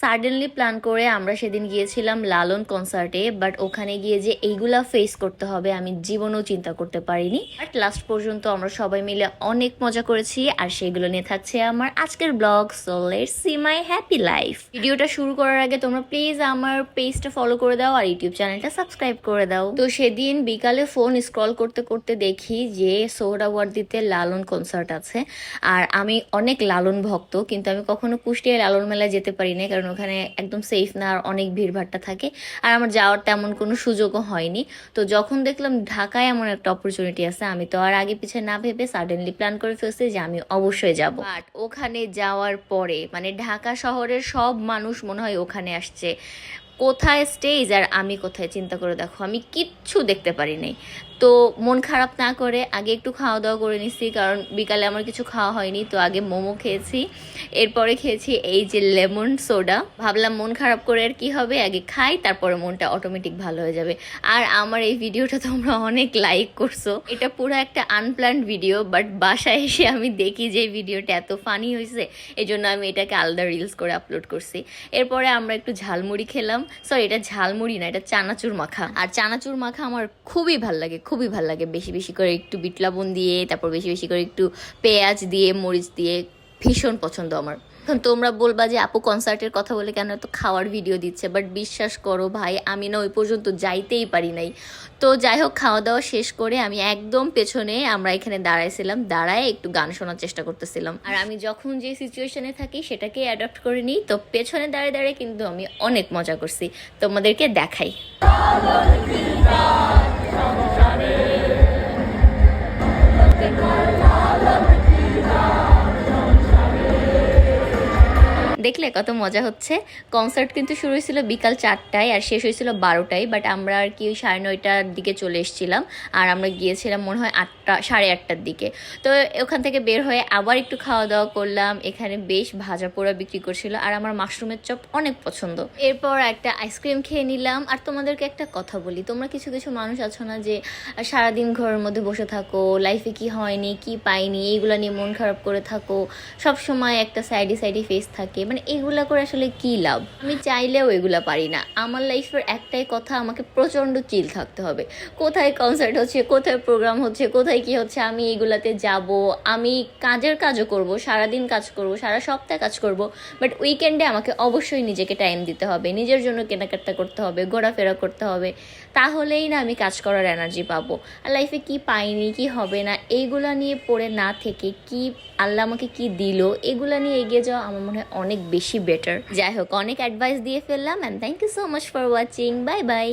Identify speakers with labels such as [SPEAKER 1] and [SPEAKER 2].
[SPEAKER 1] Suddenly plan করে আমরা সেদিন গিয়েছিলাম লালন কনসার্টে বাট ওখানে গিয়ে যে এইগুলা ফেস করতে হবে, আমি জীবনেও চিন্তা করতে পারিনি। বাট লাস্ট পর্যন্ত আমরা সবাই মিলে অনেক মজা করেছি, আর সেগুলো নিয়ে থাকছে আমার আজকের blog so let's see my happy life ভিডিওটা শুরু করার আগে তোমরা প্লিজ আমার পেজটা ফলো করে দাও, আর ইউটিউব চ্যানেলটা সাবস্ক্রাইব করে দাও। তো সেদিন বিকালে ফোন স্ক্রল করতে করতে দেখি যে সোহরাওয়ার্দিতে লালন কনসার্ট আছে, আর আমি অনেক লালন ভক্ত, কিন্তু আমি কখনো কুষ্টিয়ায় লালন মেলায় যেতে পারি না কারণ ওখানে একদম সেফ না, আর অনেক ভিড়ভাট্টা থাকে। আর আমার যাওয়ার তেমন কোনো সুযোগও হয়নি। তো যখন দেখলাম ঢাকায় এমন একটা অপরচুনিটি আছে, আমি তো আর আগে পিছিয়ে না ভেবে সাডেনলি প্ল্যান করে ফেলছি যে আমি অবশ্যই যাব। বাট ওখানে যাওয়ার পরে মানে ঢাকা শহরের সব মানুষ মনে হয় ওখানে আসছে। কোথায় স্টেজ আর আমি কোথায় চিন্তা করে দেখো, আমি কিচ্ছু দেখতে পারি নাই। তো মন খারাপ না করে আগে একটু খাওয়া দাওয়া করে নিছি, কারণ বিকালে আমার কিছু খাওয়া হয়নি, তো আগে মোমো খেয়েছি। এরপরে খেয়েছি এই যে লেমন সোডা। ভাবলাম মন খারাপ করে আর কি হবে, আগে খাই, তারপরে মনটা অটোমেটিক ভালো হয়ে যাবে। আর আমার এই ভিডিওটা তোমরা অনেক লাইক করছ। এটা পুরো একটা আনপ্ল্যান্ড ভিডিও বাট বাসায় এসে আমি দেখি যে ভিডিওটা এত ফানি হয়েছে এই জন্য আমি এটাকে আলাদা রিলস করে আপলোড করছি। এরপরে আমরা একটু ঝালমুড়ি খেলাম। সরি এটা ঝালমুড়ি না, এটা চানাচুর মাখা। আর চানাচুর মাখা আমার খুবই ভালো লাগে, খুবই ভালো লাগে। বেশি বেশি করে একটু বিট লবণ দিয়ে, তারপর বেশি বেশি করে একটু পেঁয়াজ দিয়ে, মরিচ দিয়ে ভীষণ পছন্দ আমার। এখন তোমরা বলবা যে আপু কনসার্টের কথা বলে কেন এত খাওয়ার ভিডিও দিচ্ছে? বাট বিশ্বাস করো ভাই, আমি না ওই পর্যন্ত যাইতেই পারি নাই। তো যাই হোক খাওয়া দাওয়া শেষ করে আমি একদম পেছনে আমরা এখানে দাঁড়াইছিলাম। দাঁড়ায় একটু গান শোনার চেষ্টা করতেছিলাম। আর আমি যখন যে সিচুয়েশনে থাকি সেটাকে অ্যাডাপ্ট করে নিই। তো পেছনে দাঁড়িয়ে দাঁড়িয়ে কিন্তু আমি অনেক মজা করছি। তোমাদেরকে দেখাই। কত মজা হচ্ছে। কনসার্ট কিন্তু শুরু হয়েছিল বিকাল চারটায় আর শেষ হয়েছিল বারোটায় বাট আমরা আর কি ওই সাড়ে নয়টার দিকে চলে এসেছিলাম আর আমরা গিয়েছিলাম মনে হয় আটটা, সাড়ে আটটার দিকে। তো ওখান থেকে বের হয়ে আবার একটু খাওয়া দাওয়া করলাম, এখানে বেশ ভাজা পোড়া বিক্রি করছিল আর আমার মাশরুমের চপ অনেক পছন্দ। এরপর একটা আইসক্রিম খেয়ে নিলাম। আর তোমাদেরকে একটা কথা বলি, তোমরা কিছু কিছু মানুষ আছো না যে সারাদিন ঘরের মধ্যে বসে থাকো লাইফে কি হয়নি, কি পাইনি, এইগুলো নিয়ে মন খারাপ করে থাকো সব সময় একটা সাইডে সাইডে ফেস থাকে মানে এগুলা করে আসলে কি লাভ? আমি চাইলেও এগুলা পারি না। আমার লাইফের একটাই কথা, আমাকে প্রচণ্ড চিল থাকতে হবে। কোথায় কনসার্ট হচ্ছে, কোথায় প্রোগ্রাম হচ্ছে, কোথায় কি হচ্ছে, আমি এগুলাতে যাব, আমি কাজের কাজও করব, সারাদিন কাজ করব, সারা সপ্তাহে কাজ করব বাট উইকেন্ডে আমাকে অবশ্যই নিজেকে টাইম দিতে হবে, নিজের জন্য কেনাকাটা করতে হবে, ঘোরাফেরা করতে হবে, তাহলেই না আমি কাজ করার এনার্জি পাবো। আর লাইফে কি পাইনি, কি হবে না এইগুলা নিয়ে পড়ে না থেকে কি আল্লাহ আমাকে কি দিল, এগুলা নিয়ে এগিয়ে যাওয়া আমার মনে হয় অনেক বেশি বেটার। যাই হোক, অনেক অ্যাডভাইস দিয়ে ফেললাম and thank you so much for watching bye bye